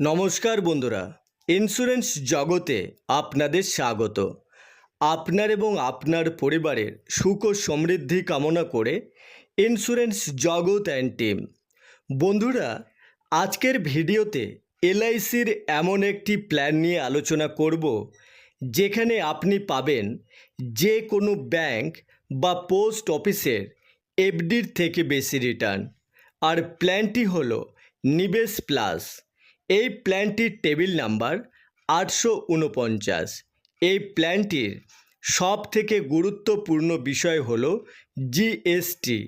নমস্কার বন্ধুরা ইন্স্যুরেন্স জগতে আপনাদের স্বাগত। আপনার এবং আপনার পরিবারের সুখ ও সমৃদ্ধি কামনা করে ইন্স্যুরেন্স জগৎ অ্যান্ড টিম বন্ধুরা, আজকের ভিডিওতে এলআইসির এমন একটি প্ল্যান নিয়ে আলোচনা করব, যেখানে আপনি পাবেন যে কোনো ব্যাংক বা পোস্ট অফিসের এফডির থেকে বেশি রিটার্ন আর প্ল্যানটি হলো নিবেশ প্লাস এই প্ল্যানটির টেবিল নাম্বার আটশো উনপঞ্চাশ এই প্ল্যানটির সব থেকে গুরুত্বপূর্ণ বিষয় হলো জিএসটি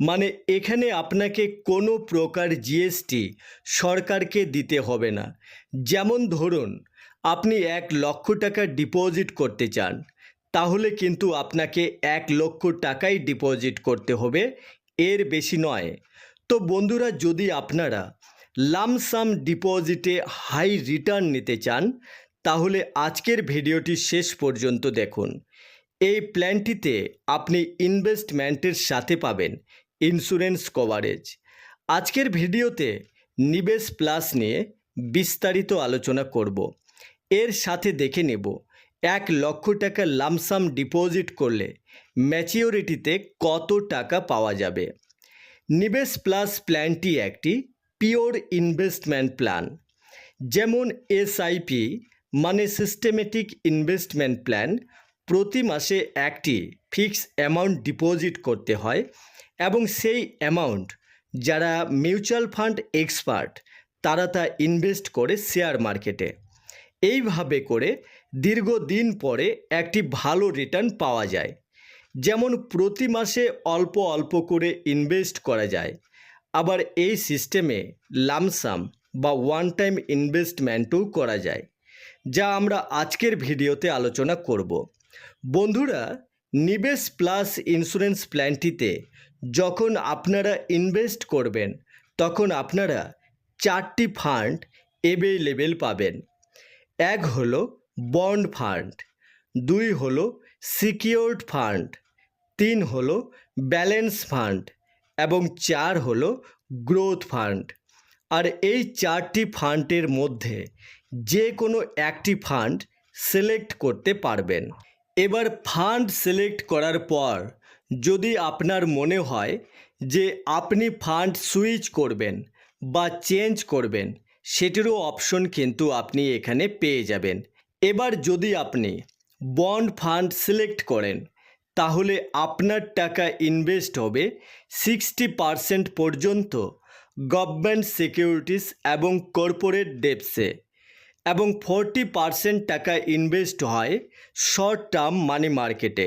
মানে এখানে আপনাকে কোনো প্রকার জিএসটি সরকারকে দিতে হবে না। যেমন ধরুন, আপনি এক লক্ষ টাকা ডিপোজিট করতে চান, তাহলে কিন্তু আপনাকে এক লক্ষ টাকাই ডিপোজিট করতে হবে, এর বেশি নয়। তো বন্ধুরা, যদি আপনারা লামসাম ডিপোজিটে হাই রিটার্ন নিতে চান, তাহলে আজকের ভিডিওটি শেষ পর্যন্ত দেখুন। এই প্ল্যানটিতে আপনি ইনভেস্টমেন্টের সাথে পাবেন ইন্স্যুরেন্স কভারেজ আজকের ভিডিওতে নিবেশ প্লাস নিয়ে বিস্তারিত আলোচনা করব। এর সাথে দেখে নেব, এক লক্ষ টাকা লামসাম ডিপোজিট করলে ম্যাচিওরিটিতে কত টাকা পাওয়া যাবে। নিবেশ প্লাস প্ল্যানটি একটি পিওর ইনভেস্টমেন্ট প্ল্যান। যেমন এসআইপি মানে সিস্টেমেটিক ইনভেস্টমেন্ট প্ল্যান, প্রতি মাসে একটি ফিক্স অ্যামাউন্ট ডিপোজিট করতে হয় এবং সেই অ্যামাউন্ট যারা মিউচুয়াল ফান্ড এক্সপার্ট, তারা তা ইনভেস্ট করে শেয়ার মার্কেটে। এইভাবে করে দীর্ঘদিন পরে একটি ভালো রিটার্ন পাওয়া যায়। যেমন প্রতি মাসে অল্প অল্প করে ইনভেস্ট করা যায়। আবার এই সিস্টেমে লামসাম বা ওয়ান টাইম ইনভেস্টমেন্টও করা যায়, যা আমরা আজকের ভিডিওতে আলোচনা করব। বন্ধুরা, নিবেশ প্লাস ইন্স্যুরেন্স প্ল্যানটিতে যখন আপনারা ইনভেস্ট করবেন, তখন আপনারা চারটি ফান্ড এভেলেবেল পাবেন। এক হলো বন্ড ফান্ড দুই হলো সিকিওরড ফান্ড তিন হলো ব্যালেন্স ফান্ড এবং চার হলো গ্রোথ ফান্ড আর এই চারটি ফান্ডের মধ্যে যে কোনো একটি ফান্ড সিলেক্ট করতে পারবেন। এবার ফান্ড সিলেক্ট করার পর যদি আপনার মনে হয় যে আপনি ফান্ড সুইচ করবেন বা চেঞ্জ করবেন, সেটিরও অপশন কিন্তু আপনি এখানে পেয়ে যাবেন। এবার যদি আপনি বন্ড ফান্ড সিলেক্ট করেন তাহলে আপনার টাকা ইনভেস্ট হবে সিক্সটি পারসেন্ট পর্যন্ত গভর্নমেন্ট সিকিউরিটিস এবং কর্পোরেট ডেপসে এবং ফোরটি পারসেন্ট টাকা ইনভেস্ট হয় শর্ট টার্ম মানি মার্কেটে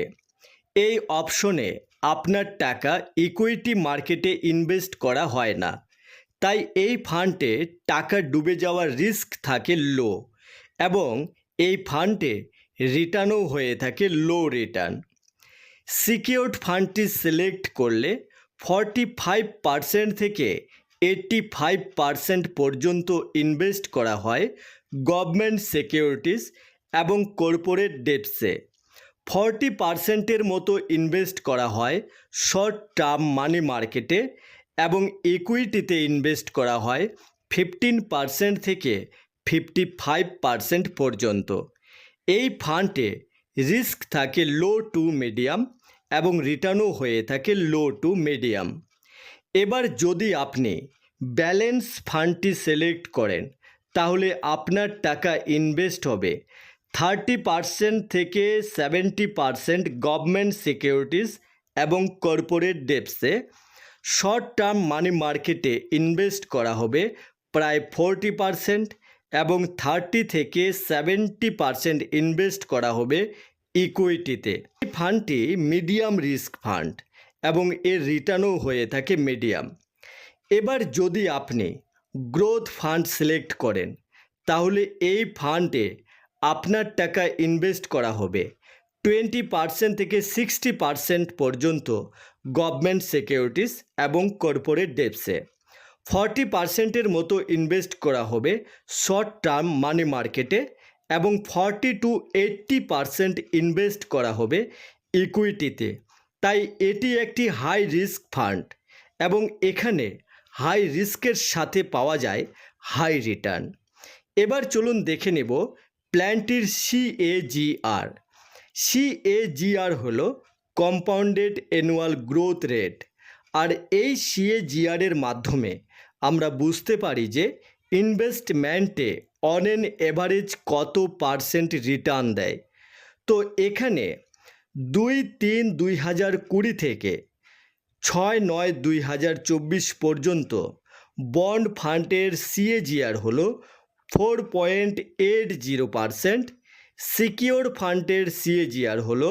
এই অপশনে আপনার টাকা ইকুইটি মার্কেটে ইনভেস্ট করা হয় না। তাই এই ফান্ডে টাকা ডুবে যাওয়ার রিস্ক থাকে লো এবং এই ফান্ডে রিটার্নও হয়ে থাকে লো রিটার্ন সিকিউরড ফান্ডটি সিলেক্ট করলে ফর্টি ফাইভ পারসেন্ট থেকে এইট্টি ফাইভ পারসেন্ট পর্যন্ত ইনভেস্ট করা হয় গভর্নমেন্ট সিকিউরিটিস এবং কর্পোরেট ডেপসে ফর্টি পারসেন্টের মতো ইনভেস্ট করা হয় শর্ট টার্ম মানি মার্কেটে এবং ইকুইটিতে ইনভেস্ট করা হয় ফিফটিন পারসেন্ট থেকে ফিফটি ফাইভ পারসেন্ট পর্যন্ত। এই ফান্ডে রিস্ক থাকে লো টু মিডিয়াম এবং রিটার্নও হয়ে থাকে লো টু মিডিয়াম। এবার যদি আপনি ব্যালেন্স ফান্ডটি সিলেক্ট করেন, তাহলে আপনার টাকা ইনভেস্ট হবে। থার্টি পারসেন্ট থেকে সেভেন্টি পারসেন্ট গভর্নমেন্ট সিকিউরিটিস এবং কর্পোরেট ডেপসে। শর্ট টার্ম মানি মার্কেটে ইনভেস্ট করা হবে প্রায় ফোরটি পারসেন্ট এবং থার্টি থেকে সেভেন্টি পারসেন্ট ইনভেস্ট করা হবে ইকুইটিতে এই ফান্ডটি মিডিয়াম রিস্ক ফান্ড এবং এর রিটার্নও হয়ে থাকে মিডিয়াম এবার যদি আপনি গ্রোথ ফান্ড সিলেক্ট করেন, তাহলে এই ফান্ডে আপনার টাকা ইনভেস্ট করা হবে। টোয়েন্টি পার্সেন্ট থেকে সিক্সটি পার্সেন্ট পর্যন্ত গভর্নমেন্ট সিকিউরিটিস এবং কর্পোরেট ডেপসে ফর্টি পার্সেন্টের মতো ইনভেস্ট করা হবে শর্ট টার্ম মানি মার্কেটে এবং forty to eighty percent invest করা হবে ইকুইটিতে তাই এটি একটি হাই রিস্ক ফান্ড এবং এখানে হাই রিস্কের সাথে পাওয়া যায় হাই রিটার্ন এবার চলুন দেখে নেব প্ল্যানটির সিএজিআর সিএজিআর হল কম্পাউন্ডেড অ্যানুয়াল গ্রোথ রেট আর এই সিএজিআর এর মাধ্যমে আমরা বুঝতে পারি যে ইনভেস্টমেন্টে অন এন এভারেজ কত পার্সেন্ট রিটার্ন দেয়? তো এখানে দুই তিন দুই হাজার কুড়ি থেকে ছয় নয় দুই হাজার চব্বিশ পর্যন্ত বন্ড ফান্ডের সিএজিআর হল four point eight zero percent secure ফান্ডের সিএজিআর হল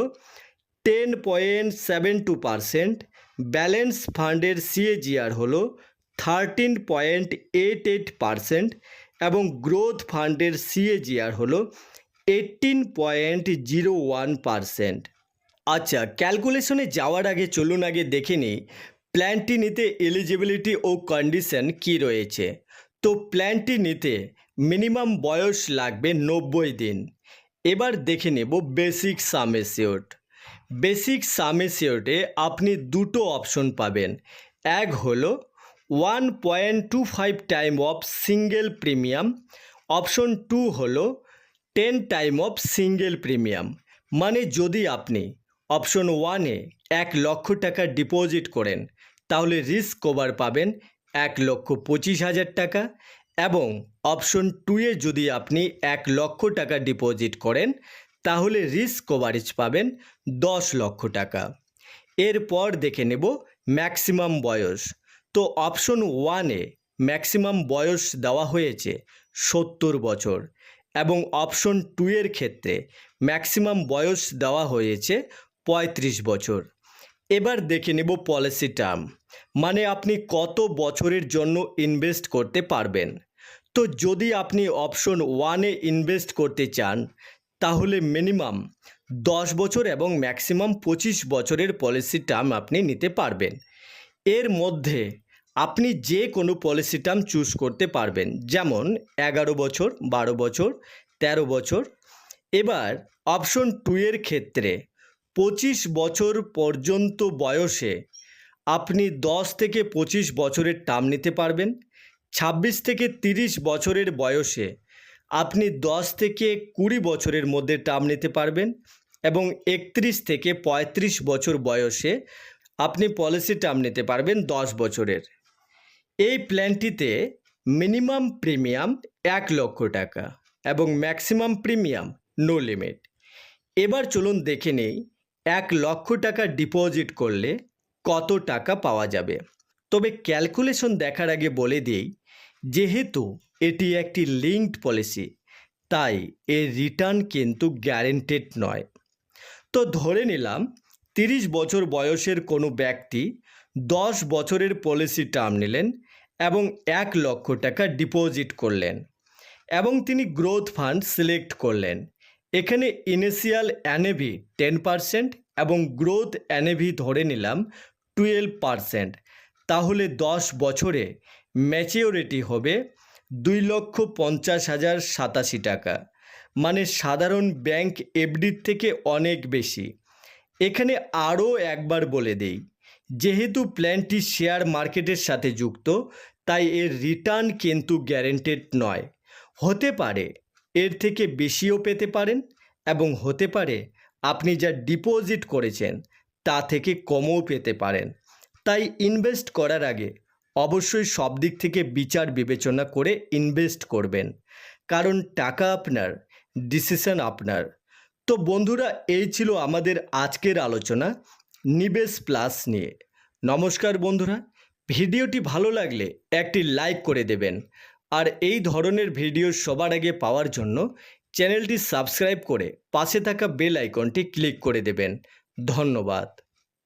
ten point seven two percent balance ফান্ডের সিএজিআর হল thirteen point eight eight percent এবং গ্রোথ ফান্ডের সিএজিআর হলো eighteen point zero one percent আচ্ছা ক্যালকুলেশনে যাওয়ার আগে, চলুন আগে দেখে নিই, প্ল্যানটি নিতে এলিজিবিলিটি ও কন্ডিশন কি রয়েছে। তো প্ল্যানটি নিতে মিনিমাম বয়স লাগবে নব্বই দিন। এবার দেখে নেব বেসিক সামেসিওট বেসিক সামেসিওটে আপনি দুটো অপশন পাবেন। এক হলো one point two five time of single premium option two হল ten time of single premium মানে যদি আপনি অপশন ওয়ানে এক লক্ষ টাকা ডিপোজিট করেন, তাহলে রিস্ক কভার পাবেন এক লক্ষ পঁচিশ হাজার টাকা এবং অপশন টুয়ে যদি আপনি এক লক্ষ টাকা ডিপোজিট করেন, তাহলে রিস্ক কভারেজ পাবেন দশ লক্ষ টাকা। এরপর দেখে নেব ম্যাক্সিমাম বয়স। তো অপশন ওয়ানে ম্যাক্সিমাম বয়স দেওয়া হয়েছে সত্তর বছর এবং অপশন টু এর ক্ষেত্রে ম্যাক্সিমাম বয়স দেওয়া হয়েছে পঁয়ত্রিশ বছর। এবার দেখে নেব পলিসি টার্ম মানে আপনি কত বছরের জন্য ইনভেস্ট করতে পারবেন। তো যদি আপনি অপশন ওয়ানে ইনভেস্ট করতে চান, তাহলে মিনিমাম দশ বছর এবং ম্যাক্সিমাম পঁচিশ বছরের পলিসি টার্ম আপনি নিতে পারবেন। এর মধ্যে আপনি যে কোনো পলিসি টার্ম চুজ করতে পারবেন। যেমন এগারো বছর, বারো বছর, তেরো বছর। এবার অপশন টু এর ক্ষেত্রে পঁচিশ বছর পর্যন্ত বয়সে আপনি দশ থেকে পঁচিশ বছরের টার্ম নিতে পারবেন। ছাব্বিশ থেকে তিরিশ বছরের বয়সে আপনি দশ থেকে কুড়ি বছরের মধ্যে টার্ম নিতে পারবেন এবং একত্রিশ থেকে পঁয়ত্রিশ বছর বয়সে আপনি পলিসি টার্ম নিতে পারবেন দশ বছরের। এই প্ল্যানটিতে মিনিমাম প্রিমিয়াম এক লক্ষ টাকা এবং ম্যাক্সিমাম প্রিমিয়াম নো লিমিট। এবার চলুন দেখে নেই এক লক্ষ টাকা ডিপোজিট করলে কত টাকা পাওয়া যাবে। তবে ক্যালকুলেশন দেখার আগে বলে দিই, যেহেতু এটি একটি লিঙ্কড পলিসি, তাই এর রিটার্ন কিন্তু গ্যারেন্টেড নয়। তো ধরে নিলাম তিরিশ বছর বয়সের কোনো ব্যক্তি দশ বছরের পলিসি টার্ম নিলেন এবং এক লক্ষ টাকা ডিপোজিট করলেন এবং তিনি গ্রোথ ফান্ড সিলেক্ট করলেন। এখানে ইনিশিয়াল অ্যানেভি টেন পারসেন্ট এবং গ্রোথ অ্যানেভি ধরে নিলাম টুয়েলভ পারসেন্ট তাহলে দশ বছরে ম্যাচিওরিটি হবে দুই লক্ষ পঞ্চাশ হাজার সাতাশি টাকা। মানে সাধারণ ব্যাংক এফডির থেকে অনেক বেশি। এখানে আরও একবার বলে দেই, যেহেতু প্ল্যানটি শেয়ার মার্কেটের সাথে যুক্ত তাই এর রিটার্ন কিন্তু গ্যারেন্টেড নয়। হতে পারে এর থেকে বেশিও পেতে পারেন এবং হতে পারে আপনি যা ডিপোজিট করেছেন তা থেকে কমও পেতে পারেন। তাই ইনভেস্ট করার আগে অবশ্যই সব দিক থেকে বিচার বিবেচনা করে ইনভেস্ট করবেন। কারণ টাকা আপনার ডিসিশন আপনার। তো বন্ধুরা, এই ছিল আমাদের আজকের আলোচনা নিবেশ প্লাস নিয়ে। নমস্কার বন্ধুরা। ভিডিওটি ভালো লাগলে একটি লাইক করে দেবেন। আর এই ধরনের ভিডিও সবার আগে পাওয়ার জন্য চ্যানেলটি সাবস্ক্রাইব করে পাশে থাকা বেল আইকনটি ক্লিক করে দেবেন। ধন্যবাদ।